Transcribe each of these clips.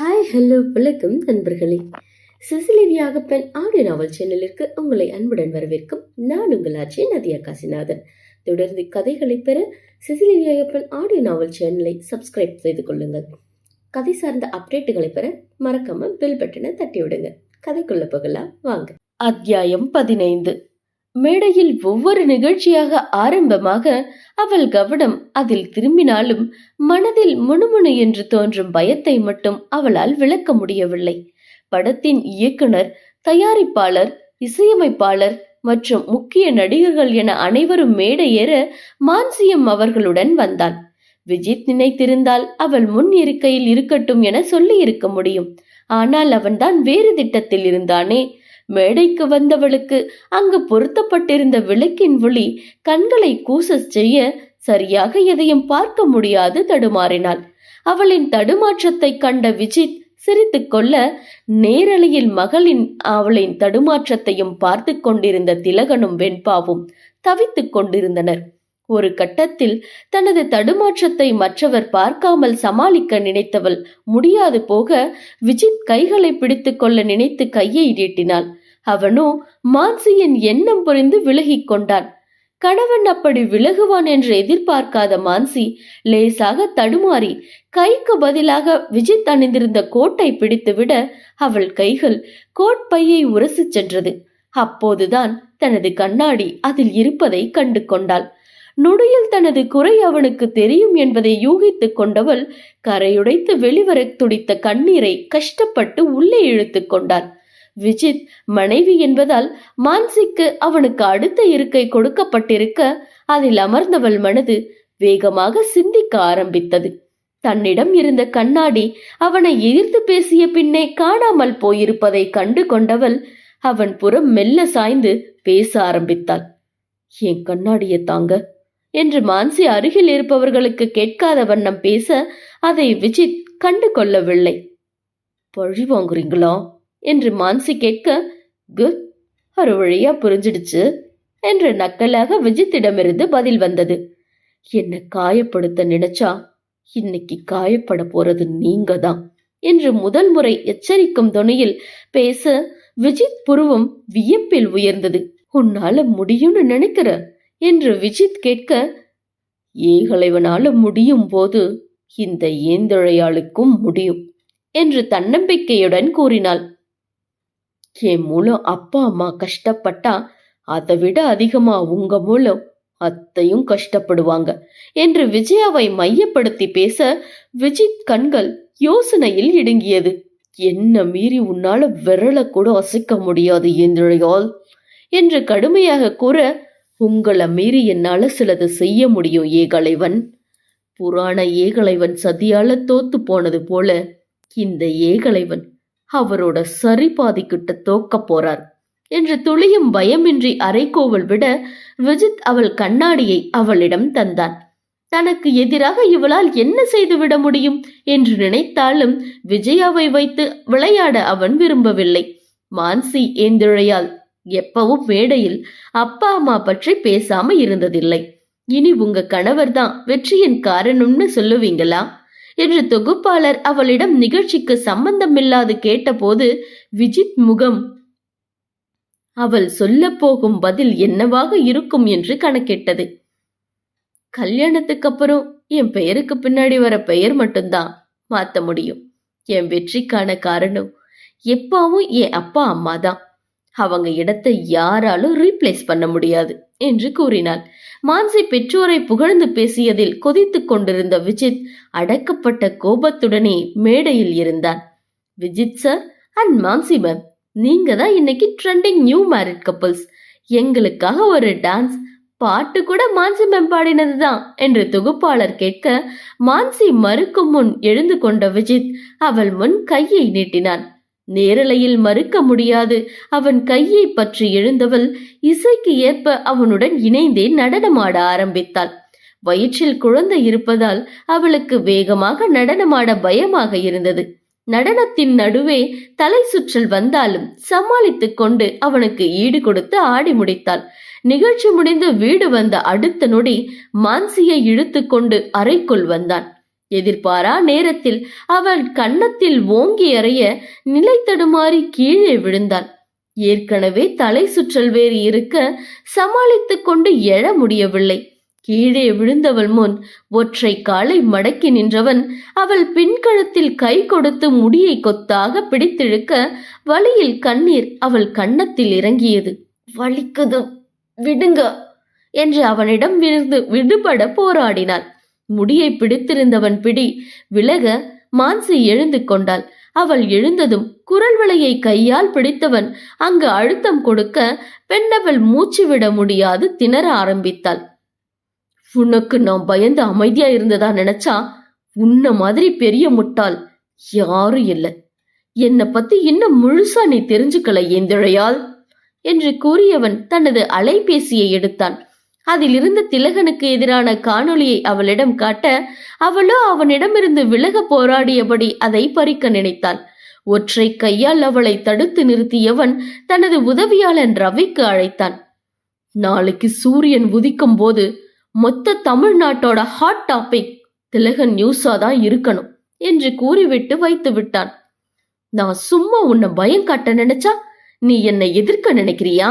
Hi hello வணக்கம் நண்பர்களே. சிசிலிவியாக பெண் ஆடியோ நாவல் சேனலிற்கு உங்களை அன்புடன் வரவேற்கும் நான் உங்கள் ஆட்சி நதியா காசிநாதன். தொடர்ந்து கதைகளை பெற சிசிலிவியாக பெண் ஆடியோ நாவல் சேனலை சப்ஸ்கிரைப் செய்து கொள்ளுங்கள். கதை சார்ந்த அப்டேட்டுகளை பெற மறக்காம பெல் பட்டனை தட்டி விடுங்க கதைக்குள்ள போகலாம் வாங்க. அத்தியாயம் பதினைந்து. மேடையில் ஒவ்வொரு நிகழ்ச்சியாக ஆரம்பமாக அவள் கவனம் அதில் திரும்பினாலும் மனதில் முணுமுணு என்று தோன்றும் பயத்தை மட்டும் அவளால் விளக்க முடியவில்லை. படத்தின் இயக்குனர் தயாரிப்பாளர் இசையமைப்பாளர் மற்றும் முக்கிய நடிகர்கள் என அனைவரும் மேடை ஏற மான்சியம் அவர்களுடன் வந்தான். விஜித் நினைத்திருந்தால் அவள் முன் இருக்கையில் இருக்கட்டும் என சொல்லி இருக்க முடியும். ஆனால் அவன்தான் வேறு திட்டத்தில் இருந்தானே மேடைக்கு வந்தவளுக்கு அங்கு பொருத்தப்பட்டிருந்த விளக்கின் ஒளி கண்களை கூசச் செய்ய சரியாக எதையும் பார்க்க முடியாது தடுமாறினாள். அவளின் தடுமாற்றத்தை கண்ட விஜித் சிரித்து கொள்ள நேரலையில் மகளின் அவளின் தடுமாற்றத்தையும் பார்த்து கொண்டிருந்த திலகனும் வெண்பாவும் தவித்துக் கொண்டிருந்தனர். ஒரு கட்டத்தில் தனது தடுமாற்றத்தை மற்றவர் பார்க்காமல் சமாளிக்க நினைத்தவள் முடியாது போக விஜித் கைகளை பிடித்து கொள்ள நினைத்து கையை நீட்டினாள். அவனோ மான்சியின் எண்ணம் புரிந்து விலகிக் கொண்டான். கணவன் அப்படி விலகுவான் என்று எதிர்பார்க்காத மான்சி லேசாக தடுமாறி கைக்கு பதிலாக விஜித் அணிந்திருந்த கோட்டை பிடித்துவிட அவள் கைகள் கோட்பையை உரசிச் சென்றது. அப்போதுதான் தனது கண்ணாடி அதில் இருப்பதை கண்டு கொண்டாள் நொடியில் தனது குறை அவனுக்கு தெரியும் என்பதை யூகித்துக் கொண்டவள் கரையுடைத்து வெளிவரத் துடித்த கண்ணீரை கஷ்டப்பட்டு உள்ளே இழுத்துக் கொண்டாள். விஜித் மனைவி என்பதால் மான்சிக்கு அவனுக்கு அடுத்த இருக்கை கொடுக்கப்பட்டிருக்க அதில் அமர்ந்தவள் மனது வேகமாக சிந்திக்க ஆரம்பித்தது. தன்னிடம் இருந்த கண்ணாடி அவனை எதிர்த்து பேசிய பின்னே காணாமல் போயிருப்பதை கண்டு கொண்டவள் அவன் புறம் மெல்ல சாய்ந்து பேச ஆரம்பித்தாள். என் கண்ணாடியை தாங்க. என்று மான்சி அருகில் இருப்பவர்களுக்கு கேட்காத வண்ணம் பேச அதை விஜித் கண்டு கொள்ளவில்லை பழி வாங்குறீங்களா? என்று மான்சி கேட்க குட் ஒரு வழியா புரிஞ்சிடுச்சு என்று நக்கலாக விஜித்திடமிருந்து பதில் வந்தது. என்னை காயப்படுத்த நினைச்சா இன்னைக்கு காயப்பட போறது நீங்க தான் என்று முதல் முறை எச்சரிக்கும் துணியில் பேச விஜித் புருவம் வியப்பில் உயர்ந்தது. உன்னால முடியும்னு நினைக்கிற என்று விஜித் கேட்க ஏகலைவனால முடியும் போது இந்த ஏந்தழையாளுக்கும் முடியும் என்று தன்னம்பிக்கையுடன் கூறினாள். என் மூலம் அப்பா அம்மா கஷ்டப்பட்டா அதை விட அதிகமா உங்க மூலம் அத்தையும் கஷ்டப்படுவாங்க என்று விஜயாவை மையப்படுத்தி பேச விஜித் கண்கள் யோசனையில் இடுங்கியது. என்ன மீறி உன்னால விரல கூட அசைக்க முடியாது என்றழையால் என்று கடுமையாக கூற உங்களை மீறி என்னால சிலது செய்ய முடியும் ஏகலைவன் புராண ஏகலைவன் சதியால தோத்து போனது போல இந்த ஏகலைவன் அவரோட சரி பாதிக்கிட்ட தோக்க போறார் என்று துளியும் பயமின்றி அரைக்கோவல் விட விஜித் அவள் கண்ணாடியை அவளிடம் தந்தான். தனக்கு எதிராக இவளால் என்ன செய்துவிட முடியும் என்று நினைத்தாலும் விஜயாவை வைத்து விளையாட அவன் விரும்பவில்லை. மான்சி ஏந்திழையால் எப்பவும் மேடையில் அப்பா அம்மா பற்றி பேசாம இருந்ததில்லை. இனி உங்க கணவர் தான் வெற்றியின் காரணம்னு சொல்லுவீங்களா? என்று தொகுப்பாளர் அவளிடம் நிகழ்ச்சிக்கு சம்பந்தமில்லாது கேட்டபோது விஜித் முகம் அவள் சொல்ல போகும் பதில் என்னவாக இருக்கும்? என்று கணக்கிட்டது. கல்யாணத்துக்கு அப்புறம் என் பெயருக்கு பின்னாடி வர பெயர் மட்டும்தான் மாத்த முடியும். என் வெற்றிக்கான காரணம் எப்பாவும் என் அப்பா அம்மா தான். அவங்க இடத்தை யாராலும் ரீப்ளேஸ் பண்ண முடியாது என்று கூறினாள். மான்சி பெற்றோரை புகழ்ந்து பேசியதில் கொதித்துக் கொண்டிருந்த விஜித் அடக்கப்பட்ட கோபத்துடனே மேடையில் இருந்தான். Vijith sir and Mansi ma'am நீங்க தான் இன்னைக்கு ட்ரெண்டிங் நியூ மேரிட் கப்பல்ஸ் எங்களுக்காக ஒரு டான்ஸ் பாட்டு கூட மான்சி மேம் பாடினது தான் என்று தொகுப்பாளர் கேட்க மான்சி மறுக்கும் முன் எழுந்து கொண்ட விஜித் அவள் முன் கையை நீட்டினான். நேரலையில் மறுக்க முடியாது. அவன் கையை பற்றி எழுந்தவள் இசைக்கு ஏற்ப அவனுடன் இணைந்தே நடனமாட ஆரம்பித்தாள். வயிற்றில் குழந்தை இருப்பதால் அவளுக்கு வேகமாக நடனமாட பயமாக இருந்தது. நடனத்தின் நடுவே தலை சுற்றல் வந்தாலும் சமாளித்துக் கொண்டு அவனுக்கு ஈடு கொடுத்து ஆடி முடித்தாள். நிகழ்ச்சி முடிந்து வீடு வந்த அடுத்த நொடி மான்சியை இழுத்து கொண்டு அறைக்குள் வந்தான். எதிர்பாரா நேரத்தில் அவள் கன்னத்தில் ஓங்கி அறைய நிலை தடுமாறி கீழே விழுந்தாள். ஏற்கனவே தலை சுற்றல் வேறு இருக்க சமாளித்துக் கொண்டு எழ முடியவில்லை. கீழே விழுந்தவள் முன் ஒற்றை காலை மடக்கி நின்றவன் அவள் பின்கழுத்தில் கை கொடுத்து முடியை கொத்தாக பிடித்திழுக்க வழியில் கண்ணீர் அவள் கன்னத்தில் இறங்கியது. வலிக்குது விடுங்க என்று அவனிடம் விழுந்து விடுபட போராடினாள். முடியை பிடித்திருந்தவன் பிடி விலக மான்சி எழுந்து கொண்டாள். அவள் எழுந்ததும் குரல் வளையை கையால் பிடித்தவன் அங்கு அழுத்தம் கொடுக்க பெண்ணவள் மூச்சு விட முடியாது திணற ஆரம்பித்தாள். உனக்கு நான் பயந்து அமைதியா இருந்ததா நினைச்சா? உன்ன மாதிரி பெரிய முட்டாள் யாரும் இல்லை. என்னை பத்தி இன்னும் முழுசா நீ தெரிஞ்சுக்கல ஏந்திழையால் என்று கூறியவன் தனது அலைபேசியை எடுத்தான். அதிலிருந்து திலகனுக்கு எதிரான காணொளியை அவளிடம் காட்ட அவளோ அவனிடமிருந்து விலக போராடியபடி அதை பறிக்க நினைத்தாள். ஒற்றை கையால் அவளை தடுத்து நிறுத்தியவன் தனது உதவியாளன் ரவிக்கு அழைத்தான். நாளைக்கு சூரியன் உதிக்கும் போது மொத்த தமிழ்நாட்டோட ஹாட் டாபிக் திலகன் நியூஸா தான் இருக்கணும் என்று கூறிவிட்டு வைத்து விட்டான். நான் சும்மா உன்னை பயம் காட்ட நினைச்சா நீ என்னை எதிர்க்க நினைக்கிறியா?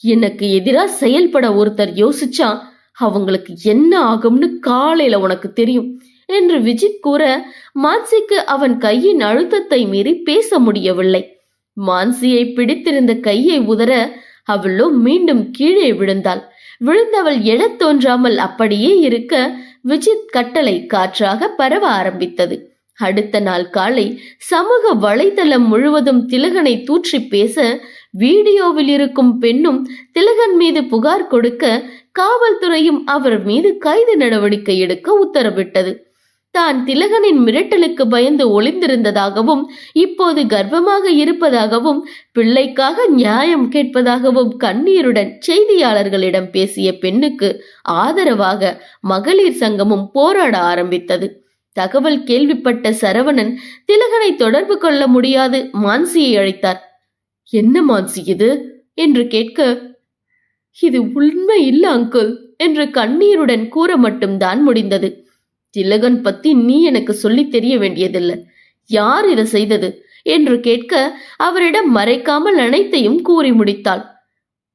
எனக்கு எதிரா செயல்பட ஒருத்தர் யோசிச்சா அவங்களுக்கு என்ன ஆகும்னு காலையில உனக்கு தெரியும் என்று விஜித் கூற மான்சிக்கு அவன் கையின் அழுத்தத்தை மீறி பேச முடியவில்லை. மான்சியை பிடித்திருந்த கையை உதற அவளோ மீண்டும் கீழே விழுந்தாள். விழுந்தவள் எழத் தோன்றாமல் அப்படியே இருக்க விஜித் கட்டளை காற்றாக பரவ ஆரம்பித்தது. அடுத்த நாள் காலை சமூக வலைதளம் முழுவதும் திலகனை தூற்றி பேச வீடியோவில் இருக்கும் பெண்ணும் திலகன் மீது புகார் கொடுக்க காவல்துறையும் அவர் மீது கைது நடவடிக்கை எடுக்க உத்தரவிட்டது. தான் திலகனின் மிரட்டலுக்கு பயந்து ஒளிந்திருந்ததாகவும் இப்போது கர்ப்பமாக இருப்பதாகவும் பிள்ளைக்காக நியாயம் கேட்பதாகவும் கண்ணீருடன் செய்தியாளர்களிடம் பேசிய பெண்ணுக்கு ஆதரவாக மகளிர் சங்கமும் போராட ஆரம்பித்தது. தகவல் கேள்விப்பட்ட சரவணன் திலகனை தொடர்பு கொள்ள முடியாது மான்சியை அழைத்தார். என்ன மான்சி இது? என்று கேட்க இது உண்மை இல்ல அங்கிள் என்று கண்ணீருடன் கூற மட்டும்தான் முடிந்தது. திலகன் பத்தி நீ எனக்கு சொல்லி தெரிய வேண்டியதில்லை. யார் இதை செய்தது? என்று கேட்க அவரிடம் மறைக்காமல் அனைத்தையும் கூறி முடித்தாள்.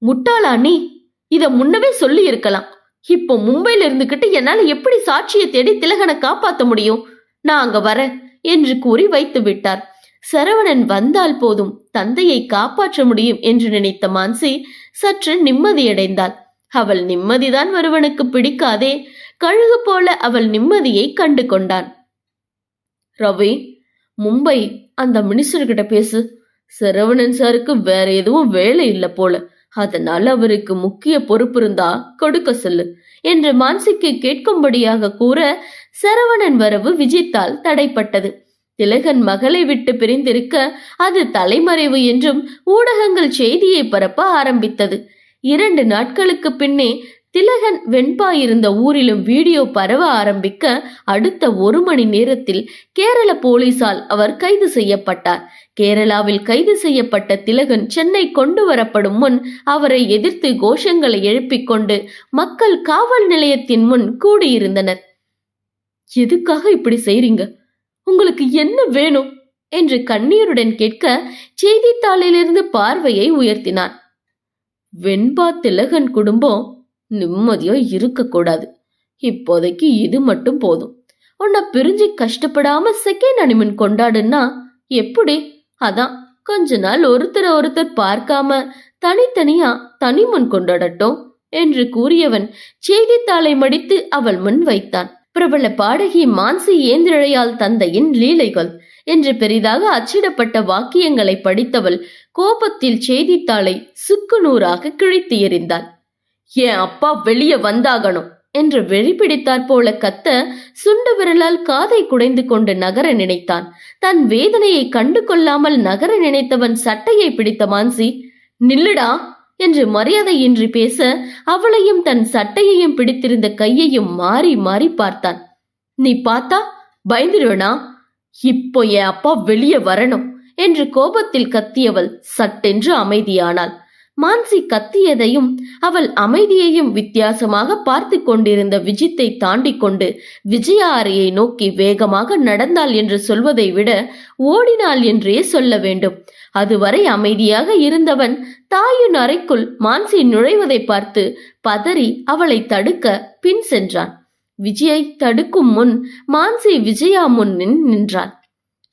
முட்டாளா நீ? இத முன்னவே சொல்லி இருக்கலாம் இப்போ மும்பையில இருந்துகிட்டு என்னால எப்படி சாட்சியை தேடி திலகனை காப்பாத்த முடியும்? நான் அங்க வரேன் என்று கூறி வைத்து விட்டார். சரவணன் வந்தால் போதும் தந்தையை காப்பாற்ற முடியும் என்று நினைத்த மான்சி சற்று நிம்மதியடைந்தாள். அவள் நிம்மதிதான் ஒருவனுக்கு பிடிக்காதே கழுகு போல அவள் நிம்மதியை கண்டு கொண்டான். ரவி மும்பை அந்த மினிஸ்டர்கிட்ட பேசு. சரவணன் சாருக்கு வேற எதுவும் வேலை இல்லை போல. அதனால் அவருக்கு முக்கிய பொறுப்பு இருந்தா கொடுக்க சொல்லு என்று மான்சிக்கு கேட்கும்படியாக கூற சரவணன் வரவு விஜித்தால் தடைப்பட்டது. திலகன் மகளை விட்டு பிரிந்திருக்க அது தலைமறைவு என்றும் ஊடகங்கள் செய்தியை பரப்ப ஆரம்பித்தது. இரண்டு நாட்களுக்கு பின்னே திலகன் வெண்பா இருந்த ஊரிலும் வீடியோ பரவ ஆரம்பிக்க அடுத்த ஒரு மணி நேரத்தில் கேரள போலீசால் அவர் கைது செய்யப்பட்டார். கேரளாவில் கைது செய்யப்பட்ட திலகன் சென்னை கொண்டு வரப்படும் முன் அவரை எதிர்த்து கோஷங்களை எழுப்பிக் கொண்டு மக்கள் காவல் நிலையத்தின் முன் கூடியிருந்தனர். எதுக்காக இப்படி செய்றீங்க? உங்களுக்கு என்ன வேணும்? என்று கண்ணீருடன் கேட்க செய்தித்தாளிலிருந்து பார்வையை உயர்த்தினான். வெண்பா திலகன் குடும்பம் நிம்மதியோ இருக்கக்கூடாது இப்போதைக்கு இது மட்டும் போதும். உன்னை பிரிஞ்சு கஷ்டப்படாம செகண்ட் அனிமன் கொண்டாடுன்னா எப்படி அதான் கொஞ்ச நாள் ஒருத்தரை ஒருத்தர் பார்க்காம தனித்தனியா தனிமன் கொண்டாடட்டும் என்று கூறியவன் செய்தித்தாளை மடித்து அவள் முன் வைத்தான். பிரபல பாடகி மான்சி ஏந்திரழையால் தந்தையின் லீலைகள் என்று பெரிதாக அச்சிடப்பட்ட வாக்கியங்களை படித்தவள் கோபத்தில் செய்தித்தாளை சுக்கு நூறாக கிழித்து எறிந்தாள். என் அப்பா வெளியே வந்தாகணும்? என்று வெளிப்பிடித்தாற் போல கத்த சுண்டு விரலால் காதை குடைந்து கொண்டு நகர நினைத்தான். தன் வேதனையை கண்டு கொள்ளாமல் நகர நினைத்தவன் சட்டையை பிடித்த மான்சி நில்லுடா என்று மரியாதையின்றி பேச அவளையும் தன் சட்டையையும் பிடித்திருந்த கையையும் மாறி மாறி பார்த்தான். நீ பார்த்தா? பயந்துருவனா? இப்போ என் அப்பா வெளியே வரணும் என்று கோபத்தில் கத்தியவள் சட்டென்று அமைதியானாள். மான்சி கத்தியதையும் அவள் அமைதியையும் வித்தியாசமாக பார்த்து கொண்டிருந்த விஜித்தை தாண்டி கொண்டு விஜயா அறையை நோக்கி வேகமாக நடந்தாள் என்று சொல்வதை விட ஓடினாள் என்றே சொல்ல வேண்டும். அதுவரை அமைதியாக இருந்தவன் தாயின் அறைக்குள் மான்சி நுழைவதை பார்த்து பதறி அவளை தடுக்க பின் சென்றான். விஜயை தடுக்கும் முன் மான்சி விஜயா முன் நின் நின்றாள்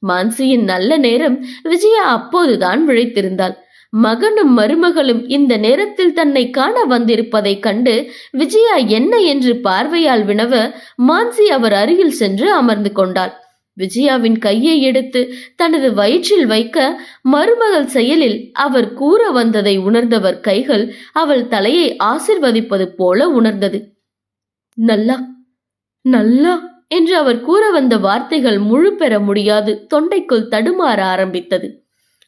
மான்சியின் நல்ல நேரம் விஜயா அப்போதுதான் விழைத்திருந்தாள். மகனும் மருமகளும் இந்த நேரத்தில் தன்னை காண வந்திருப்பதைக் கண்டு விஜயா என்ன என்று பார்வையால் வினவ மான்சி அவர் அருகில் சென்று அமர்ந்து கொண்டாள். விஜயாவின் கையை எடுத்து தனது வயிற்றில் வைக்க மருமகள் செயலில் அவர் கூற வந்ததை உணர்ந்தவர் கைகள் அவள் தலையை ஆசிர்வதிப்பது போல உணர்ந்தது. நல்லா நல்லா என்று அவர் கூற வந்த வார்த்தைகள் முழு பெற முடியாது தொண்டைக்குள் தடுமாற ஆரம்பித்தது.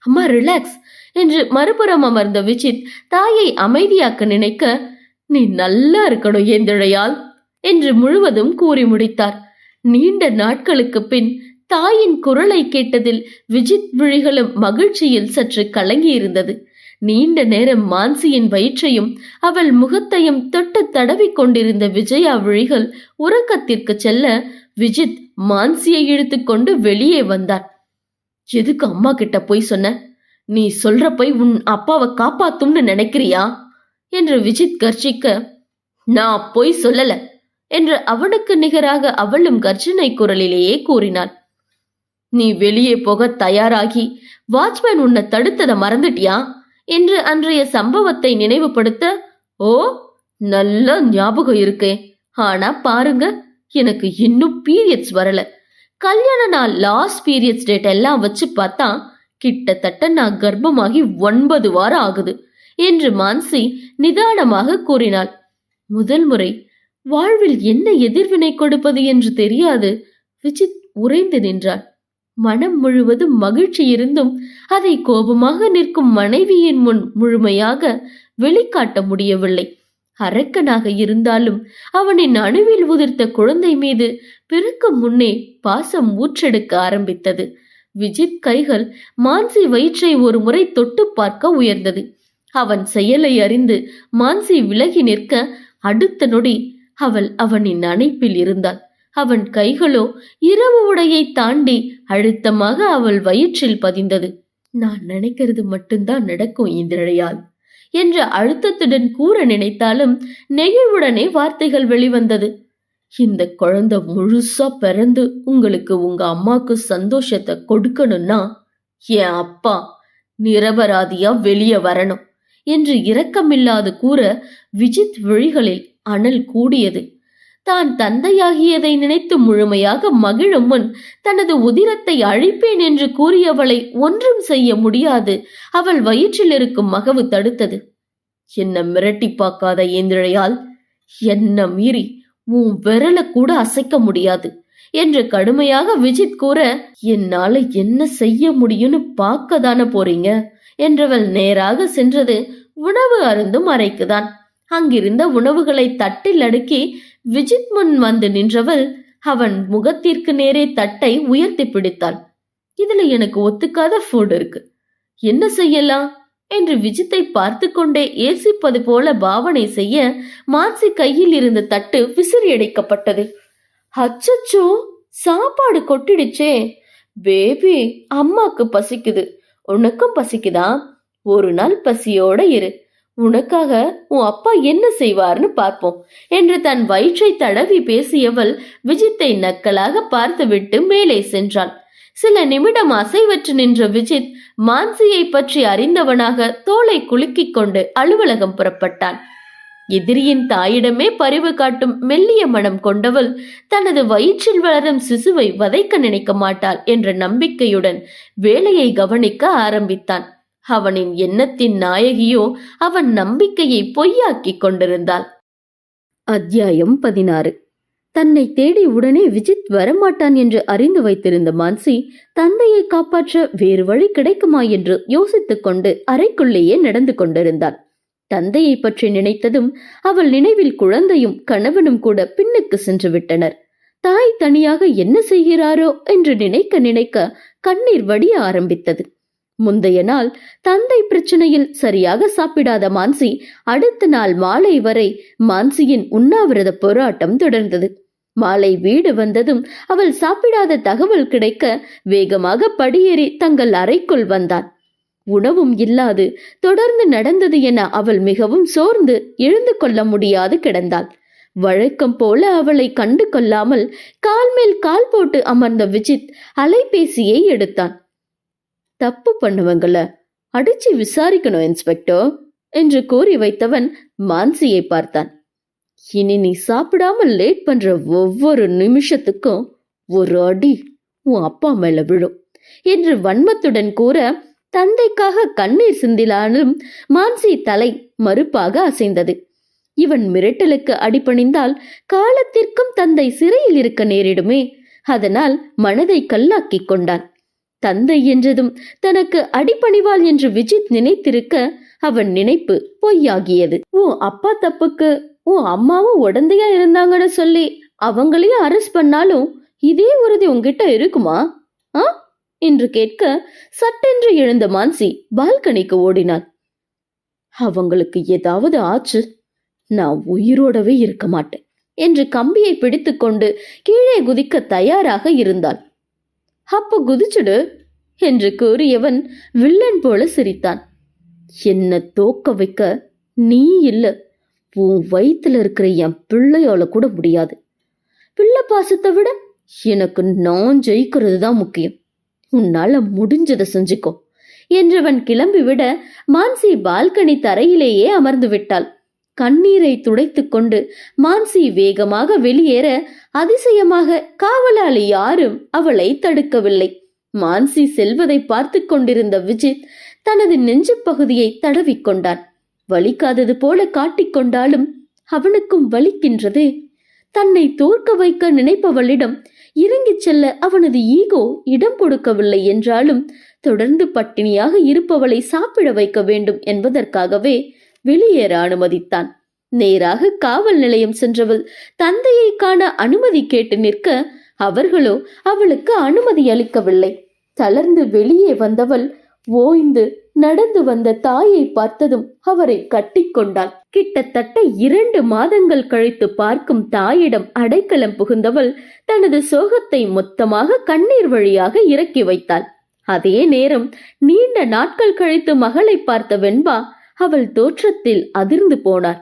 அம்மா ரிலாக்ஸ் என்று மறுபுறம் அமர்ந்த விஜித் தாயை அமைதியாக்க நினைக்க நீ நல்லா இருக்கணும் எந்திழையால் என்று முழுவதும் கூறி முடித்தார். நீண்ட நாட்களுக்கு பின் தாயின் குரலை கேட்டதில் விஜித் விழிகளும் மகிழ்ச்சியில் சற்று கலங்கியிருந்தது. நீண்ட நேரம் மான்சியின் வயிற்றையும் அவள் முகத்தையும் தொட்டு தடவிக் கொண்டிருந்த விஜயா விழிகள் உறக்கத்திற்கு செல்ல விஜித் மான்சியை இழுத்துக்கொண்டு வெளியே வந்தார். எதுக்கு அம்மா கிட்ட போய் சொன்ன? நீ சொல்ற போய் உன் அப்பாவை காப்பாத்தும்னு நினைக்கிறியா? என்று விஜித் கர்ஜிக்க நான் பொய் சொல்லல என்று அவனுக்கு நிகராக அவளும் கர்ஜனை குரலிலேயே கூறினாள். நீ வெளியே போக தயாராகி வாட்ச்மேன் உன்னை தடுத்ததை மறந்துட்டியா? என்று அன்றைய சம்பவத்தை நினைவுபடுத்த ஓ நல்ல ஞாபகம் இருக்கே. ஆனா பாருங்க எனக்கு இன்னும் பீரியட்ஸ் வரல. கல்யாண நாள் லாஸ்ட் பீரியட்ஸ் டேட் எல்லாம் வச்சு பார்த்தா கிட்டத்தட்ட நான் கர்ப்பமாகி ஒன்பது வாரம் ஆகுது என்று மான்சி நிதானமாக கூறினாள். முதல் முறை வாழ்வில் என்ன எதிர்வினை கொடுப்பது என்று தெரியாது விஜித் உறைந்து நின்றாள். மனம் முழுவதும் மகிழ்ச்சி இருந்தும் அதை கோபமாக நிற்கும் மனைவியின் முன் முழுமையாக வெளிக்காட்ட முடியவில்லை. அரக்கனாக இருந்தாலும் அவனின் அணுவில் உதிர்த்த குழந்தை மீது பிறக்கும் முன்னே பாசம் ஊற்றெடுக்க ஆரம்பித்தது. விஜித் கைகள் மான்சி வயிற்றை ஒரு முறை தொட்டு பார்க்க உயர்ந்தது. அவன் செயலை அறிந்து மான்சி விலகி நிற்க அடுத்த நொடி அவள் அவனின் அணைப்பில் இருந்தாள். அவன் கைகளோ இரவு உடையை தாண்டி அழுத்தமாக அவள் வயிற்றில் பதிந்தது. நான் நினைக்கிறது மட்டும்தான் நடக்கும் இந்திரழையால் என்ற அழுத்தத்துடன் கூற நினைத்தாலும் நெகிழ்வுடனே வார்த்தைகள் வெளிவந்தது. இந்த குழந்தை முழுசா பிறந்து உங்களுக்கு உங்க அம்மாக்கு சந்தோஷத்தை கொடுக்கணும்னா என் அப்பா நிரபராதியா வெளியே வரணும் என்று இரக்கமில்லாது கூற விஜித் விழிகளில் அனல் கூடியது. தான் தந்தையாகியதை நினைத்து முழுமையாக மகிழும் முன் தனது உதிரத்தை அழிப்பேன் என்று கூறியவளை ஒன்றும் செய்ய முடியாது. அவள் வயிற்றில் இருக்கும் மகவு தடுத்தது. என்ன மிரட்டி பார்க்காத ஏந்திழையால் என்ன மீறி உன் விரல கூட அசைக்க முடியாது என்று கடுமையாக விஜித் கூற என்னால என்ன செய்ய முடியும்னு பார்க்க தானே போறீங்க என்றவள் நேராக சென்றது உணவு அருந்தும் அறைக்குதான். அங்கிருந்த உணவுகளை தட்டில் அடுக்கி விஜித் முன் வந்து நின்றவள் அவன் முகத்திற்கு நேரே தட்டை உயர்த்தி பிடித்தாள். இதுல எனக்கு ஒத்துக்காத ஃபுட் இருக்கு. என்ன செய்யலாம்? என்று விஜித்தை பார்த்து கொண்டே ஏசிப்பது போல பாவனை செய்ய மான்சி கையில் இருந்த தட்டு விசிறி அடைக்கப்பட்டது. அச்சச்சோ! சாப்பாடு கொட்டிடுச்சே. பேபி அம்மாக்கு பசிக்குது. உனக்கும் பசிக்குதா? ஒரு நாள் பசியோட இரு. உனக்காக உன் அப்பா என்ன செய்வார்னு பார்ப்போம் என்று தன் வயிற்றை தடவி பேசியவள் விஜித்தை நக்கலாக பார்த்துவிட்டு மேலே சென்றாள். சில நிமிடம் அசைவற்று நின்ற விஜித் மான்சியை பற்றி அறிந்தவனாக தோலை குலுக்கிக் கொண்டு அலுவலகம் புறப்பட்டான். எதிரியின் தாயிடமே பரிவு காட்டும் மெல்லிய மனம் கொண்டவள் தனது வயிற்றில் வளரும் சிசுவை வதைக்க நினைக்க மாட்டாள் என்ற நம்பிக்கையுடன் வேலையை கவனிக்க ஆரம்பித்தான். அவனின் எண்ணத்தின் நாயகியோ அவன் நம்பிக்கையை பொய்யாக்கிக் கொண்டிருந்தாள். அத்தியாயம் பதினாறு. தன்னை தேடி உடனே விஜித் வரமாட்டான் என்று அறிந்து வைத்திருந்த மான்சி தந்தையை காப்பாற்ற வேறு வழி கிடைக்குமா என்று யோசித்துக் கொண்டு அறைக்குள்ளேயே நடந்து கொண்டிருந்தாள். தந்தையை பற்றி நினைத்ததும் அவள் நினைவில் குழந்தையும் கணவனும் கூட பின்னுக்கு சென்று விட்டனர். தாய் தனியாக என்ன செய்கிறாரோ என்று நினைக்க நினைக்க கண்ணீர் வடிய ஆரம்பித்தது. முந்தைய நாள் தந்தை பிரச்சனையில் சரியாக சாப்பிடாத மான்சி அடுத்த நாள் மாலை வரை மான்சியின் உண்ணாவிரத போராட்டம் தொடர்ந்தது. மாலை வீடு வந்ததும் அவள் சாப்பிடாத தகவல் கிடைக்க வேகமாக படியேறி தங்கள் அறைக்குள் வந்தான் உணவும் இல்லாது தொடர்ந்து நடந்தது என அவள் மிகவும் சோர்ந்து எழுந்து கொள்ள முடியாது கிடந்தாள். வழக்கம் போல அவளை கண்டு கொள்ளாமல் கால் மேல் கால் போட்டு அமர்ந்த விஜித் அலைபேசியை எடுத்தான். தப்பு பண்ணுவங்கள அடிச்சு விசாரிக்கணும் இன்ஸ்பெக்டர் என்று கூறி வைத்தவன் மான்சியை பார்த்தான். இனி நீ சாப்பிடாம லேட் பண்ற ஒவ்வொரு நிமிஷத்துக்கும் ஒரு அடி உன் அப்பா மேல விழும் என்று வன்மத்துடன் கூற தந்தைக்காக கண்ணீர் சிந்திலானும் மான்சி தலை மறுப்பாக அசைந்தது. இவன் மிரட்டலுக்கு அடிபணிந்தால் காலத்திற்கும் தந்தை சிறையில் இருக்க நேரிடுமே அதனால் மனதை கல்லாக்கிக் கொண்டான். தந்தை என்றதும் தனக்கு அடிபணிவாள் என்று விஜித் நினைத்திருக்க அவன் நினைப்பு பொய்யாகியது. உன் அப்பா தப்புக்கு உன் அம்மாவும் உடந்தையா இருந்தாங்கன்னு சொல்லி அவங்களையும் அரெஸ்ட் பண்ணாலும் இதே உறுதி உங்ககிட்ட இருக்குமா? ஆ? என்று கேட்க சட்டென்று எழுந்த மான்சி பால்கனிக்கு ஓடினாள். அவங்களுக்கு ஏதாவது ஆச்சு? நான் உயிரோடவே இருக்க மாட்டேன் என்று கம்பியை பிடித்துக்கொண்டு கீழே குதிக்க தயாராக இருந்தாள். அப்போ குதிச்சுடு என்று கூறியவன் வில்லன் போல சிரித்தான். என்ன தோக்க வைக்க நீ இல்ல. உன் வயிற்றுல இருக்கிற என் பிள்ளையால கூட முடியாது. பிள்ளை பாசத்தை விட எனக்கு நான் ஜெயிக்கிறது தான் முக்கியம். உன்னால முடிஞ்சதை செஞ்சுக்கோ என்றவன் கிளம்பிவிட மான்சி பால்கனி தரையிலேயே அமர்ந்து விட்டாள். கண்ணீரை துடைத்துக் கொண்டு மான்சி வேகமாக வெளியேற அதிசயமாக காவலாளி யாரும் அவளை தடுக்கவில்லை. மான்சி செல்வதை பார்த்து கொண்டிருந்த விஜித் தனது நெஞ்சு பகுதியை தடவிக்கொண்டான். வலிக்காதது போல காட்டிக்கொண்டாலும் அவனுக்கும் வலிக்கின்றதே. தன்னை தோற்க வைக்க நினைப்பவளிடம் இறங்கிச் செல்ல அவனது ஈகோ இடம் கொடுக்கவில்லை என்றாலும் தொடர்ந்து பட்டினியாக இருப்பவளை சாப்பிட வைக்க வேண்டும் என்பதற்காகவே வெளியேற அனுமதித்தான். நேராக காவல் நிலையம் சென்றவள் தந்தையை காண அனுமதி கேட்டு நிற்க அவர்களோ அவளுக்கு அனுமதி அளிக்கவில்லை. தளர்ந்து வெளியே வந்தவள் ஓய்ந்து நடந்து வந்த தாயை பார்த்ததும் அவரை கட்டிக்கொண்டாள் கிட்டத்தட்ட இரண்டு மாதங்கள் கழித்து பார்க்கும் தாயிடம் அடைக்கலம் புகுந்தவள் தனது சோகத்தை மொத்தமாக கண்ணீர் வழியாக இறக்கி வைத்தாள். அதே நேரம் நீண்ட நாட்கள் கழித்து மகளை பார்த்த வெண்பா அவள் தோற்றத்தில் அதிர்ந்து போனார்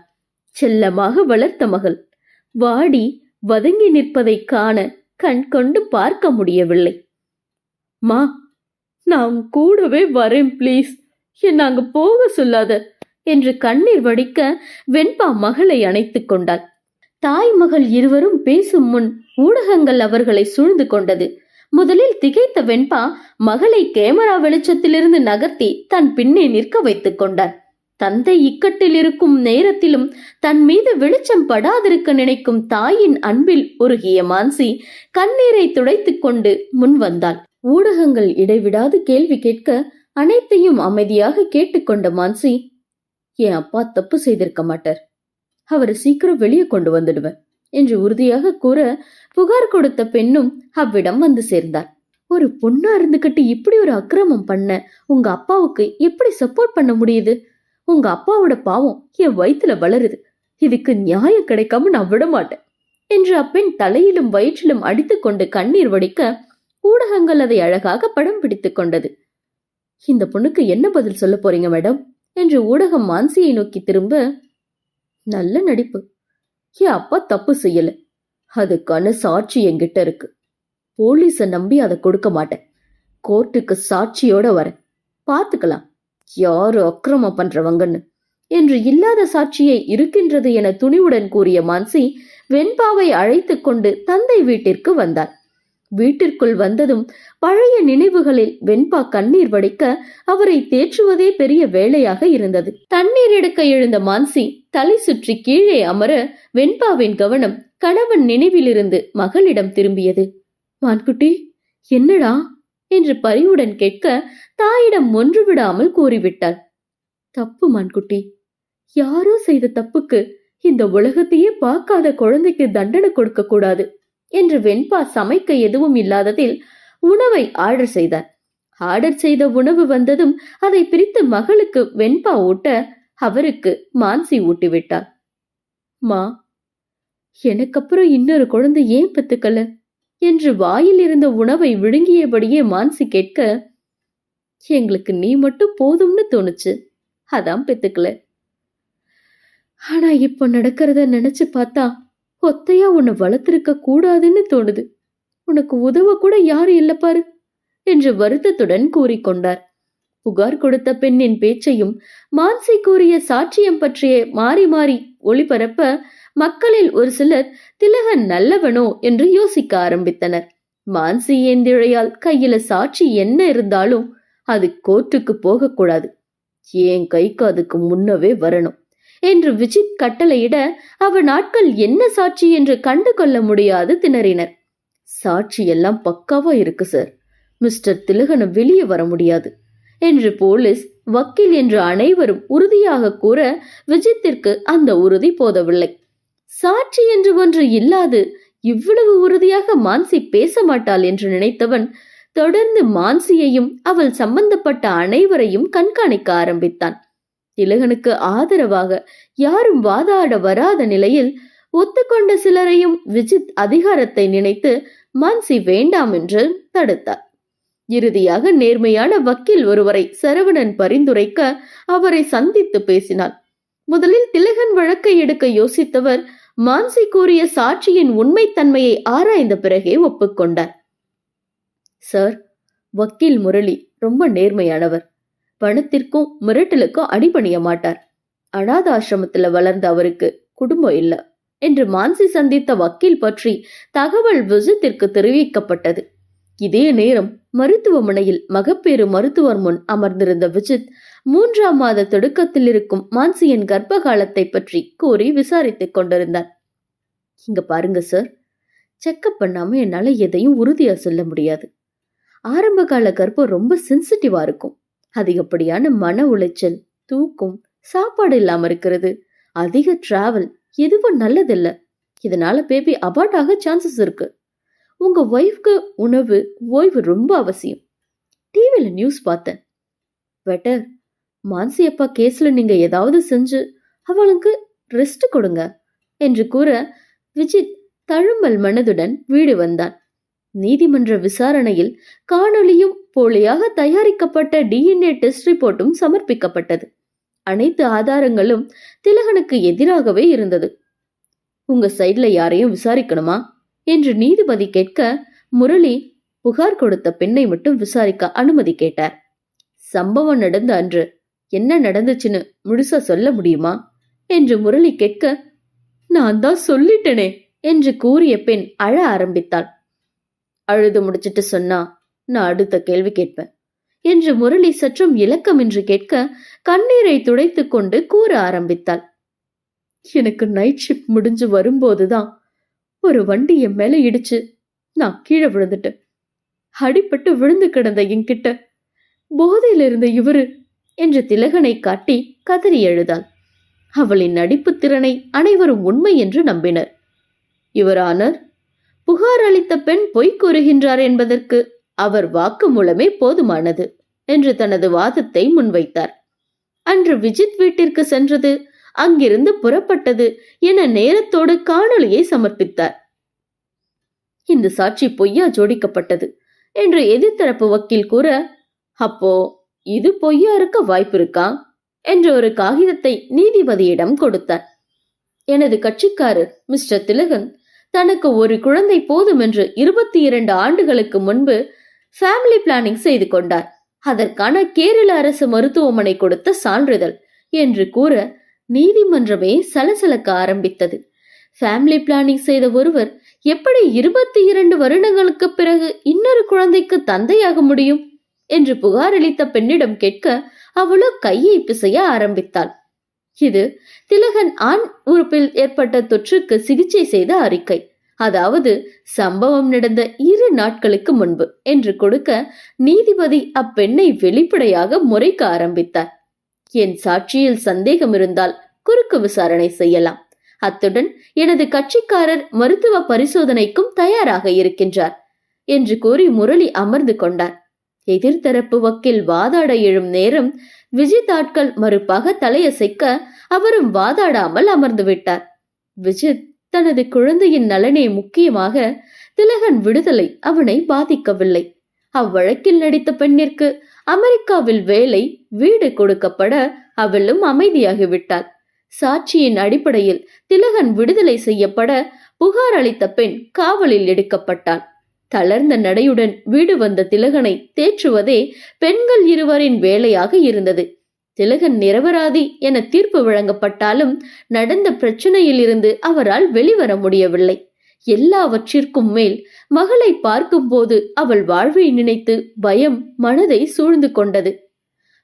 செல்லமாக வளர்த்த மகள். வாடி வதங்கி நிற்பதை காண கண் கொண்டு பார்க்க முடியவில்லை. மா நான் கூடவே வரேன் ப்ளீஸ் என்ன அங்க போக சொல்லாத என்று கண்ணீர் வடிக்க வெண்பா மகளை அணைத்துக் கொண்டாள். தாய் மகள் இருவரும் பேசும் முன் ஊடகங்கள் அவர்களை சூழ்ந்து கொண்டது. முதலில் திகைத்த வெண்பா மகளை கேமரா வெளிச்சத்திலிருந்து நகர்த்தி தன் பின்னே நிற்க வைத்துக் கொண்டார் தந்தை இக்கட்டில் இருக்கும் நேரத்திலும் தன் மீது வெளிச்சம் படாதிருக்க நினைக்கும் தாயின் அன்பில் உருகிய மான்சி கண்ணீரை துடைத்துக் கொண்டு முன் வந்தாள். ஊடகங்கள் இடைவிடாது கேள்வி கேட்க அனைத்தையும் அமைதியாக கேட்டுக்கொண்ட மான்சி என் அப்பா தப்பு செய்திருக்க மாட்டார். அவரை சீக்கிரம் வெளியே கொண்டு வந்துடுவேன் என்று உறுதியாக கூற புகார் கொடுத்த பெண்ணும் அவ்விடம் வந்து சேர்ந்தார் ஒரு பொண்ணா இருந்துகிட்டு இப்படி ஒரு அக்கிரமம் பண்ண உங்க அப்பாவுக்கு எப்படி சப்போர்ட் பண்ண முடியுது? உங்க அப்பாவோட பாவம் என் வயிற்றுல வளருது. இதுக்கு நியாயம் கிடைக்காம நான் விட மாட்டேன் என்று அப்பெண் தலையிலும் வயிற்றிலும் அடித்துக்கொண்டு கண்ணீர் வடிக்க ஊடகங்கள் அதை அழகாக படம் பிடித்துக் கொண்டது. இந்த பொண்ணுக்கு என்ன பதில் சொல்ல போறீங்க மேடம்? என்று ஊடகம் மான்சியை நோக்கி திரும்ப நல்ல நடிப்பு. என் அப்பா தப்பு செய்யல. அதுக்கான சாட்சி என்கிட்ட இருக்கு. போலீஸ நம்பி அதை கொடுக்க மாட்டேன். கோர்ட்டுக்கு சாட்சியோட வரேன். பார்த்துக்கலாம். யாரு அக்கிரமம் பண்றவங்கன்னு? என்று இல்லாத சாட்சியை இருக்கின்றது என துணிவுடன் கூறிய மான்சி வெண்பாவை அழைத்துக் கொண்டு தந்தை வீட்டிற்கு வந்தார் வீட்டிற்குள் வந்ததும் பழைய நினைவுகளில் வெண்பா கண்ணீர் வடிக்க அவரை தேற்றுவதே பெரிய வேலையாக இருந்தது. தண்ணீர் எடுக்க எழுந்த மான்சி தலை சுற்றி கீழே அமர வெண்பாவின் கவனம் கணவன் நினைவிலிருந்து மகளிடம் திரும்பியது. மான்குட்டி என்னடா? என்று பரிவுடன் கேட்க தாயிடம் ஒன்று விடாமல் கூறிவிட்டாள். தப்பு மான்குட்டி. யாரோ செய்த தப்புக்கு இந்த உலகத்தையே பார்க்காத குழந்தைக்கு தண்டனை கொடுக்க கூடாது என்று வெண்பா சமைக்க எதுவும் இல்லாததில் உணவை ஆர்டர் செய்தார். ஆர்டர் செய்த உணவு வந்ததும் அதை பிரித்து மகளுக்கு வெண்பா ஊட்ட அவருக்கு மான்சி ஊட்டிவிட்டார். மா எனக்கு அப்புறம் இன்னொரு குழந்தை ஏன் பெத்துக்கல? என்று வாயில் இருந்த உணவை விழுங்கியபடியே மான்சி கேட்க எங்களுக்கு நீ மட்டும் போதும்னு தோணுச்சு. அதான் பெத்துக்கல. ஆனா இப்ப நடக்கிறத நினைச்சு பார்த்தா ஒத்தையா உன்னை வளர்த்திருக்க கூடாதுன்னு தோணுது. உனக்கு உதவ கூட யாரும் இல்ல பாரு என்று வருத்தத்துடன் கூறிக்கொண்டார். புகார் கொடுத்த பெண்ணின் பேச்சையும் மான்சி கூறிய சாட்சியம் பற்றிய மாறி மாறி ஒளிபரப்ப மக்களில் ஒரு சிலர் திலகன் நல்லவனோ என்று யோசிக்க ஆரம்பித்தனர். மான்சி ஏந்திழையால் கையில சாட்சி என்ன இருந்தாலும் அது கோர்ட்டுக்கு போகக்கூடாது என் கைக்கு அதுக்கு முன்னவே வரணும் என்று விஜித் கட்டளையிட அவ நாட்கள் என்ன சாட்சி என்று கண்டு கொள்ள முடியாது திணறினர். சாட்சி எல்லாம் பக்காவா இருக்கு சார். மிஸ்டர் திலகனை வெளியே வர முடியாது. என்று போலீஸ் வக்கீல் என்று அனைவரும் உறுதியாக கூற விஜித்திற்கு அந்த உறுதி போதவில்லை. சாட்சி என்று ஒன்று இல்லாது இவ்வளவு உறுதியாக மான்சி பேச மாட்டாள் என்று நினைத்தவன் தொடர்ந்து மான்சியையும் அவள் சம்பந்தப்பட்ட அனைவரையும் கண்காணிக்க ஆரம்பித்தான். திலகனுக்கு ஆதரவாக யாரும் வாதாட வராத நிலையில் ஒத்துக்கொண்ட சிலரையும் விஜித் அதிகாரத்தை நினைத்து மான்சி வேண்டாம் என்று தடுத்தார். இறுதியாக நேர்மையான வக்கீல் ஒருவரை சரவணன் பரிந்துரைக்க அவரை சந்தித்து பேசினார் முதலில் திலகன் வழக்கை எடுக்க யோசித்தவர் மான்சி கூறிய சாட்சியின் உண்மைத்தன்மையை ஆராய்ந்த பிறகே ஒப்புக்கொண்டார். சார் வக்கீல் முரளி ரொம்ப நேர்மையானவர். பணத்திற்கும் மிரட்டலுக்கும் அடிபணிய மாட்டார். அனாத ஆசிரமத்துல வளர்ந்த அவருக்கு குடும்பம் இல்ல என்று மான்சி சந்தித்த வக்கீல் பற்றி தகவல் விஜித்திற்கு தெரிவிக்கப்பட்டது. இதே நேரம் மருத்துவமனையில் மகப்பேறு மருத்துவர் முன் அமர்ந்திருந்த விஜித் மூன்றாம் மாத தொடக்கத்தில் இருக்கும் மான்சியின் கர்ப்ப காலத்தை பற்றி கூறி விசாரித்துக் கொண்டிருந்தார். இங்க பாருங்க சார். செக்கப் பண்ணாம என்னால எதையும் உறுதியா சொல்ல முடியாது. ஆரம்ப கால கர்ப்பம் ரொம்ப சென்சிட்டிவா இருக்கும். அதிகப்படியான மன உளைச்சல் தூக்கம் சாப்பாடு இல்லாம இருக்கிறது அதிக டிராவல் எதுவும் நல்லதில்ல. இதனால பேபி அபார்ட் ஆக சான்சஸ் இருக்கு. உங்க ஒய்ஃப்க்கு உணவு ஓய்வு ரொம்ப அவசியம். டிவியில நியூஸ் பார்த்தேன். பெட்டர் மான்சி அப்பா கேஸ்ல நீங்க ஏதாவது செஞ்சு அவளுக்கு ரெஸ்ட் கொடுங்க என்று கூற விஜித் தழும்பல் மனதுடன் வீடு வந்தான். நீதிமன்ற விசாரணையில் காணொளியும் போலியாக தயாரிக்கப்பட்ட டிஎன்ஏ டெஸ்ட் ரிப்போர்ட்டும் சமர்ப்பிக்கப்பட்டது. அனைத்து ஆதாரங்களும் திலகனுக்கு எதிராகவே இருந்தது. உங்க சைட்ல யாரையும் விசாரிக்கணுமா? என்று நீதிபதி கேட்க முரளி புகார் கொடுத்த பெண்ணை மட்டும் விசாரிக்க அனுமதி கேட்டார். சம்பவம் நடந்த அன்று என்ன நடந்துச்சுன்னு முழுசா சொல்ல முடியுமா? என்று முரளி கேட்க நான் தான் சொல்லிட்டேனே என்று கூறிய பெண் அழ ஆரம்பித்தாள். அழுது முடிச்சிட்டு சொன்னா நான் அடுத்த கேள்வி கேட்பேன் என்று முரளி சற்றும் இலக்கமின்றி கேட்க கண்ணீரை துடைத்துக் கொண்டு கூற ஆரம்பித்தாள். எனக்கு நைட் ஷிஃப்ட் முடிஞ்சு வரும்போதுதான் ஒரு வண்டி என் மேல இடிச்சு நான் கீழே விழுந்துட்டேன் அடிபட்டு விழுந்து கிடந்த என்கிட்ட போதையில் இருந்த இவரு என்று திலகனை காட்டி கதறி எழுதாள் அவளின் நடிப்பு திறனை அனைவரும் உண்மை என்று நம்பினர். இவரானர் புகார் அளித்த பெண் பொய் கூறுகின்றார் என்பதற்கு அவர் வாக்கு மூலமே போதுமானது என்று தனது வாதத்தை முன்வைத்தார். அன்று விஜித் வீட்டிற்கு சென்றது அங்கிருந்து புறப்பட்டது என நேரத்தோடு காணொளியை சமர்ப்பித்தார். இந்த சாட்சி பொய்யா ஜோடிக்கப்பட்டது என்று எதிர்த்தரப்பு வக்கீல் கூற அப்போ இது பொய்யா இருக்க வாய்ப்பு இருக்கா? என்ற ஒரு காகிதத்தை நீதிபதியிடம் கொடுத்தார். எனது கட்சிக்காரர் மிஸ்டர் திலகன் தனக்கு ஒரு குழந்தை போதும் என்று இருபத்தி இரண்டு ஆண்டுகளுக்கு முன்பு ஃபேமிலி பிளானிங் செய்து கொண்டார். அதற்கான கேரள அரசு மருத்துவமனை கொடுத்த சான்றிதழ் என்று கூற நீதிமன்றமே சலசலக்க ஆரம்பித்தது. ஃபேமிலி பிளானிங் செய்த ஒருவர் எப்படி இருபத்தி இரண்டு வருடங்களுக்கு பிறகு இன்னொரு குழந்தைக்கு தந்தையாக முடியும்? என்று புகார் அளித்த பெண்ணிடம் கேட்க அவளோ கையை பிசைய ஆரம்பித்தாள். இது திலகன் ஆண் உறுப்பில் ஏற்பட்ட தொற்றுக்கு சிகிச்சை செய்த அறிக்கை. அதாவது சம்பவம் நடந்த இரு நாட்களுக்கு முன்பு என்று கொடுக்க நீதிபதி அப்பெண்ணை வெளிப்படையாக முறைக்க ஆரம்பித்தார். என் சாட்சியில் சந்தேகம் இருந்தால் குறுக்கு விசாரணை செய்யலாம். அத்துடன் எனது கட்சிக்காரர் மருத்துவ பரிசோதனைக்கும் தயாராக இருக்கின்றார் என்று கூறி முரளி அமர்ந்து கொண்டார். எதிர்த்தரப்பு வக்கில் வாதாட எழும் நேரம் விஜித் ஆட்கள் மறுப்பாக தலையசைக்க அவரும் வாதாடாமல் அமர்ந்து விட்டார். விஜித் தனது குழந்தையின் நலனே முக்கியமாக திலகன் விடுதலை அவனை பாதிக்கவில்லை. அவ்வழக்கில் நடித்த பெண்ணிற்கு அமெரிக்காவில் வேலை வீடு கொடுக்கப்பட அவளும் அமைதியாகிவிட்டாள். சாட்சியின் அடிப்படையில் திலகன் விடுதலை செய்யப்பட புகார் அளித்த பெண் காவலில் எடுக்கப்பட்டான் தளர்ந்த நடையுடன் வீடு வந்த திலகனை தேற்றுவதே பெண்கள் இருவரின் வேலையாக இருந்தது. திலகன் நிரபராதி என தீர்ப்பு வழங்கப்பட்டாலும் நடந்த பிரச்சனையில் இருந்து அவரால் வெளிவர முடியவில்லை. எல்லாவற்றிற்கும் மேல் மகளை பார்க்கும்போது அவள் வாழ்வை நினைத்து பயம் மனதை சூழ்ந்து கொண்டது.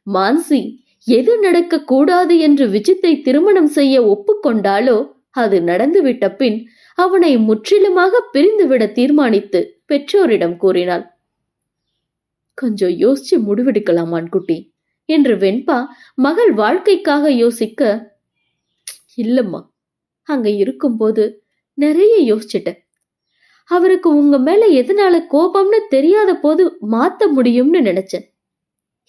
மான்சி எது நடக்க கூடாது என்று விஜித்தை திருமணம் செய்ய ஒப்புக்கொண்டாலோ அது நடந்துவிட்ட பின் அவனை முற்றிலுமாக பிரிந்துவிட தீர்மானித்து பெற்றோரிடம் கூறினாள். கொஞ்சம் யோசிச்சு முடிவெடுக்கலாமான் குட்டி என்று வெண்பா மகள் வாழ்க்கைக்காக யோசிக்க இல்லம்மா அங்க இருக்கும்போது நிறைய யோசிச்சிட்டேன். அவருக்கு உங்க மேல எதனால கோபம்னு தெரியாத போது மாத்த முடியும்னு நினைச்சேன்.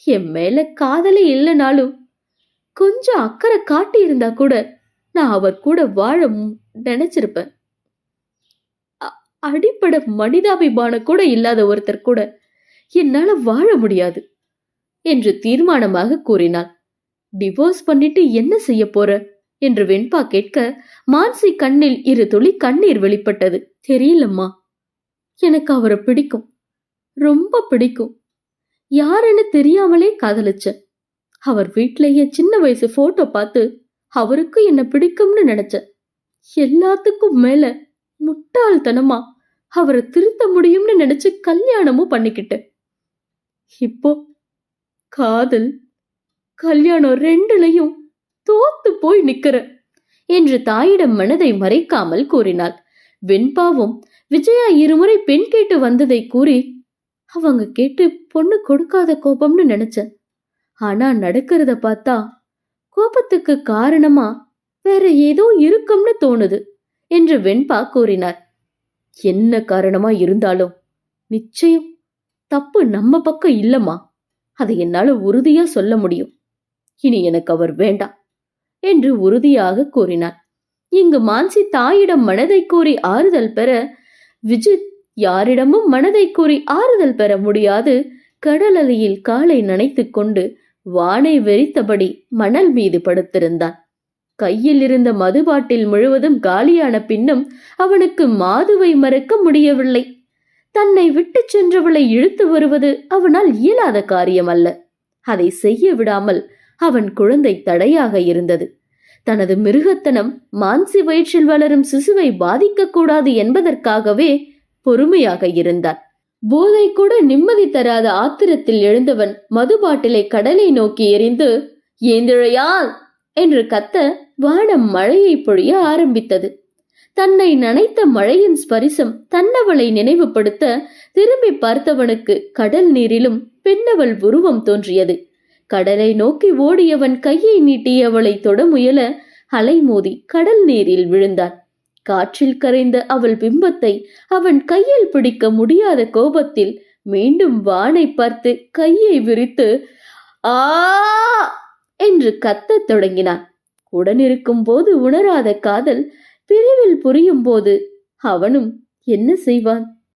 என் மேல காதலே இல்லைனாலும் கொஞ்சம் அக்கறை காட்டி இருந்தா கூட நான் அவர் கூட வாழ நினைச்சிருப்பேன். அ- அடிப்படை மனிதாபிமானம் கூட இல்லாத ஒருத்தர் கூட என்னால வாழ முடியாது என்று தீர்மானமாக கூறினாள். டிவோர்ஸ் பண்ணிட்டு என்ன செய்ய போற? என்று வெண்பா கேட்க மான்சி கண்ணில் இரு துளி கண்ணீர் வெளிப்பட்டது. தெரியலம்மா. எனக்கு அவரை பிடிக்கும். ரொம்ப பிடிக்கும். யாருன்னு தெரியாமலே காதலிச்சேன் அவர் வீட்டிலேயே சின்ன வயசு போட்டோ பார்த்து அவருக்கு என்ன பிடிக்கும்னு நினைச்சேன் எல்லாத்துக்கும் மேல முட்டாள்தனமா அவரை திருத்த முடியும்னு நினைச்சு கல்யாணமும் பண்ணிக்கிட்டேன் இப்போ காதல் கல்யாணம் ரெண்டுலையும் தோத்து போய் நிக்கிற என்று தாயிடம் மனதை மறைக்காமல் கூறினாள். வெண்பாவும் விஜயா இருமுறை பெண் கேட்டு வந்ததை கூறி அவங்க கேட்டு பொண்ணு கொடுக்காத கோபம்னு நினைச்சேன். ஆனா நடக்கிறத பார்த்தா கோபத்துக்கு காரணமா வேற ஏதோ இருக்கும்னு தோணுது என்று வெண்பா கூறினார் என்ன காரணமா இருந்தாலும் நிச்சயம் தப்பு நம்ம பக்கம் இல்லம்மா. அதை என்னால உறுதியா சொல்ல முடியும். இனி எனக்கு அவர் வேண்டாம். என்று உறுதியாக கூறினார். இங்கு மான்சி தாயிடம் மனதை கூறி ஆறுதல் பெற விஜித் யாரிடமும் மனதை கூறி ஆறுதல் பெற முடியாது கடல் அலையில் காலை நனைத்துக் கொண்டு வானை வெறித்தபடி மணல் மீது படுத்திருந்தான். கையில் இருந்த மது பாட்டில் முழுவதும் காலியான பின்னும் அவனுக்கு மாதுவை மறக்க முடியவில்லை. தன்னை விட்டுச் சென்றவளை இழுத்து வருவது அவனால் இயலாத காரியம் அல்ல அதை செய்ய விடாமல் அவன் குழந்தை தடையாக இருந்தது. தனது மிருகத்தனம் மான்சி வயிற்றில் வளரும் சிசுவை பாதிக்கக்கூடாது என்பதற்காகவே பொறுமையாக இருந்தான். போதை கூட நிம்மதி தராத ஆத்திரத்தில் எழுந்தவன் மது பாட்டிலை கடலை நோக்கி எறிந்து ஏந்திழையால் என்று கத்த வானம் மழையை பொழிய ஆரம்பித்தது. தன்னை நனைத்த மழையின் ஸ்பரிசம் தன்னவளை நினைவுபடுத்த திரும்பி பார்த்தவனுக்கு கடல் நீரிலும் பெண்ணவள் உருவம் தோன்றியது. கடலை நோக்கி ஓடியவன் கையை நீட்டி அவளை தொட முயல அலைமோதி கடல் நீரில் விழுந்தான். காற்றில் கரைந்த அவள் பிம்பத்தை அவன் கையில் பிடிக்க முடியாத கோபத்தில் மீண்டும் வானை பார்த்து கையை விரித்து ஆ என்று கத்தத் தொடங்கினான். உடனிருக்கும் போது உணராத காதல் பிரிவில் புரியும் போது அவனும் என்ன செய்வான்?